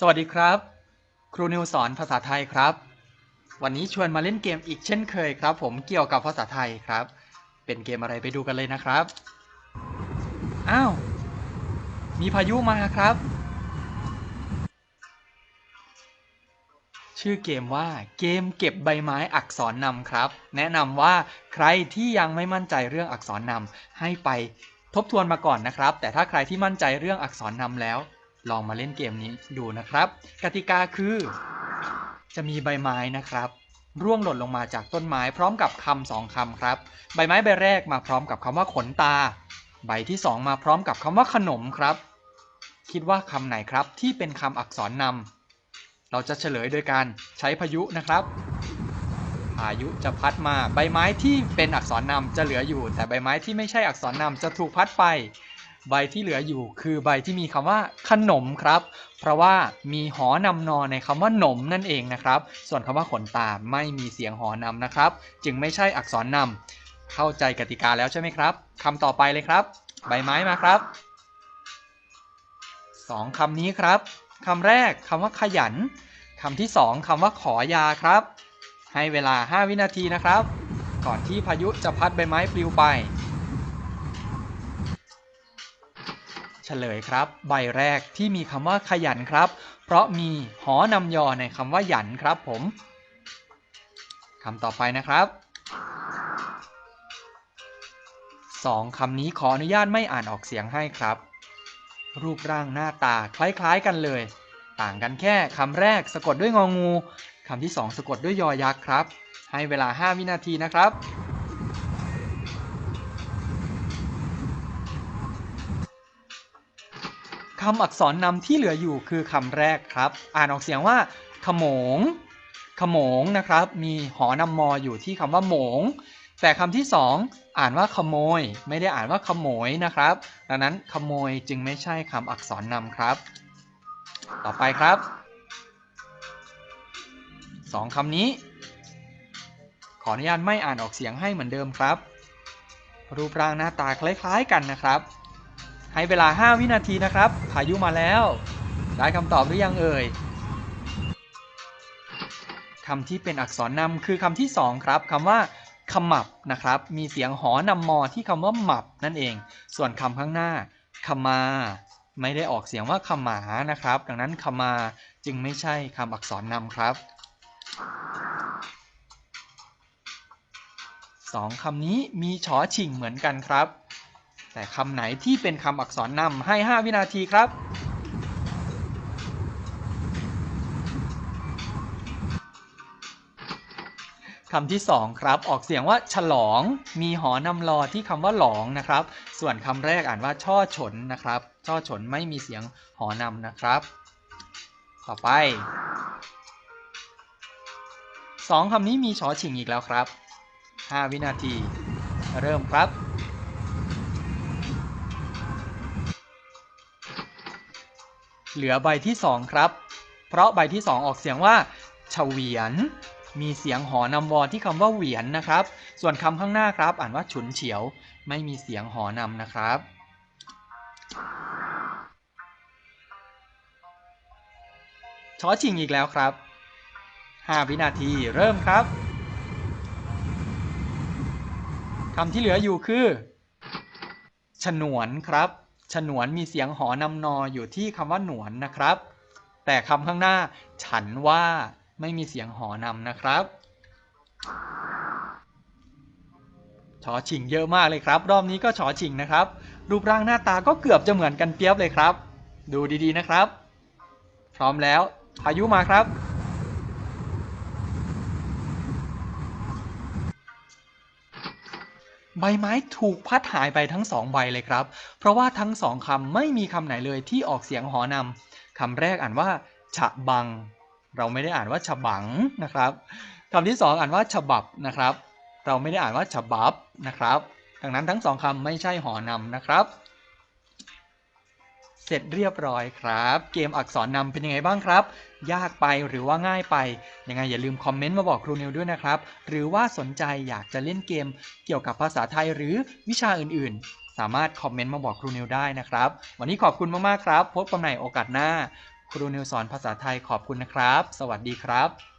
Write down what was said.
สวัสดีครับ ครูนิวสอนภาษาไทยครับ วันนี้ชวนมาเล่นเกมอีกเช่นเคยครับ ผมเกี่ยวกับภาษาไทยครับ เป็นเกมอะไรไปดูกันเลยนะครับ อ้าว มีพายุมาครับ ชื่อเกมว่าเกมเก็บใบไม้อักษรนำครับ แนะนำว่าใครที่ยังไม่มั่นใจเรื่องอักษรนำให้ไปทบทวนมาก่อนนะครับ แต่ถ้าใครที่มั่นใจเรื่องอักษรนำแล้ว ลองมาเล่นเกมนี้ดูนะครับ กติกาคือ จะมีใบไม้นะครับ ร่วงหล่นลงมาจากต้นไม้พร้อมกับคำสองคำครับ ใบไม้ใบแรกมาพร้อมกับคำว่าขนตา ใบที่สองมาพร้อมกับคำว่าขนมครับ คิดว่าคำไหนครับที่เป็นคำอักษรนำเราจะเฉลยโดยการใช้พายุนะครับพายุจะพัดมาใบไม้ที่เป็นอักษรนำจะเหลืออยู่ แต่ใบไม้ที่ไม่ใช่อักษรนำจะถูกพัดไป ใบที่เหลืออยู่คือใบที่มีคำว่าขนมครับ เพราะว่ามีหอนำนอในคำว่าหนมนั่นเองนะครับ ส่วนคำว่าขนตาไม่มีเสียงหอนำนะครับ จึงไม่ใช่อักษรนำเข้าใจกติกาแล้วใช่ไหมครับคำต่อไปเลยครับ ใบไม้มาครับสองคำนี้ครับคำแรกคำว่าขยันคำที่สองคำว่าขอยาครับ ให้เวลา 5 วินาทีนะครับ ก่อนที่พายุจะพัดใบไม้ปลิวไป เฉลยครับ ใบแรกที่มีคำว่าขยันครับ เพราะมีหอนำยอในคำว่าหยันครับผมคำต่อไปนะครับสองคำนี้ขออนุญาตไม่อ่านออกเสียงให้ครับ รูปร่างหน้าตาคล้ายๆกันเลย ต่างกันแค่คำแรกสะกดด้วยงองูคำที่สองสะกดด้วยยอยักษ์ครับ ให้เวลา 5 วินาทีนะครับ คำอักษรนำที่เหลืออยู่คือคำแรกครับ อ่านออกเสียงว่า ขโมง ขโมงนะครับ มีหอนำมออยู่ที่คำว่าโหมง แต่คำที่สองอ่านว่าขโมย ไม่ได้อ่านว่าขโมยนะครับ ดังนั้นขโมยจึงไม่ใช่คำอักษรนำครับ ต่อไปครับสองคำนี้ ขออนุญาตไม่อ่านออกเสียงให้เหมือนเดิมครับ รูปร่างหน้าตาคล้ายๆกันนะครับ ให้เวลา 5 วินาทีนะครับ พายุมาแล้ว ได้คำตอบหรือยังเอ่ยคำที่เป็นอักษรนำคือคำที่ 2 ครับคำว่าขมับนะครับ มีเสียงหอนำมอที่คำว่าหมับนั่นเอง ส่วนคำข้างหน้าขมา ไม่ได้ออกเสียงว่าขมานะครับ ดังนั้นขมาจึงไม่ใช่คำอักษรนำครับสองคำนี้มีชอชิงเหมือนกันครับ แต่คำไหนที่เป็นคำอักษรนำให้ 5 วินาทีครับคำที่ 2 ครับ ออกเสียงว่าฉลอง มีหอนำรอที่คำว่าหลองนะครับ ส่วนคำแรกอ่านว่าช่อฉนนะครับ ช่อฉนไม่มีเสียงหอนำนะครับ ต่อไปสองคำนี้มีชอชิงอีกแล้วครับ 5 วินาที เริ่มครับ เหลือใบที่2ครับ เพราะใบที่2ออกเสียงว่าเฉวียน มีเสียงหอนำวอที่คำว่าเหวียนนะครับ ส่วนคำข้างหน้าครับ อ่านว่าฉุนเฉียว ไม่มีเสียงหอนำนะครับ ชอชิงอีกแล้วครับ 5 วินาทีเริ่มครับคำที่เหลืออยู่คือ ฉนวนครับ ฉนวนมีเสียงหอนำนออยู่ที่คำว่าหนวนนะครับ แต่คำข้างหน้า ฉันว่าไม่มีเสียงหอนำนะครับชอชิงเยอะมากเลยครับ รอบนี้ก็ชอชิงนะครับ รูปร่างหน้าตาก็เกือบจะเหมือนกันเปียบเลยครับ ดูดีๆนะครับ พร้อมแล้วพายุมาครับ ใบไม้ถูกพัดหายไปทั้งสองใบเลยครับ เพราะว่าทั้งสองคำไม่มีคำไหนเลยที่ออกเสียงหอนำคำแรกอ่านว่า ฉะบัง เราไม่ได้อ่านว่าฉบังนะครับคำที่สองอ่านว่าฉบับนะครับ เราไม่ได้อ่านว่าฉบับนะครับ ดังนั้นทั้งสองคำไม่ใช่หอนำนะครับ เสร็จเรียบร้อยครับ เกมอักษรนำเป็นยังไงบ้างครับ ยากไปหรือว่าง่ายไป ยังไงอย่าลืมคอมเมนต์มาบอกครูนิวด้วยนะครับ หรือว่าสนใจอยากจะเล่นเกมเกี่ยวกับภาษาไทยหรือวิชาอื่นๆ สามารถคอมเมนต์มาบอกครูนิวได้นะครับ วันนี้ขอบคุณมากๆครับ พบกันใหม่โอกาสหน้า ครูนิวสอนภาษาไทยขอบคุณนะครับ สวัสดีครับ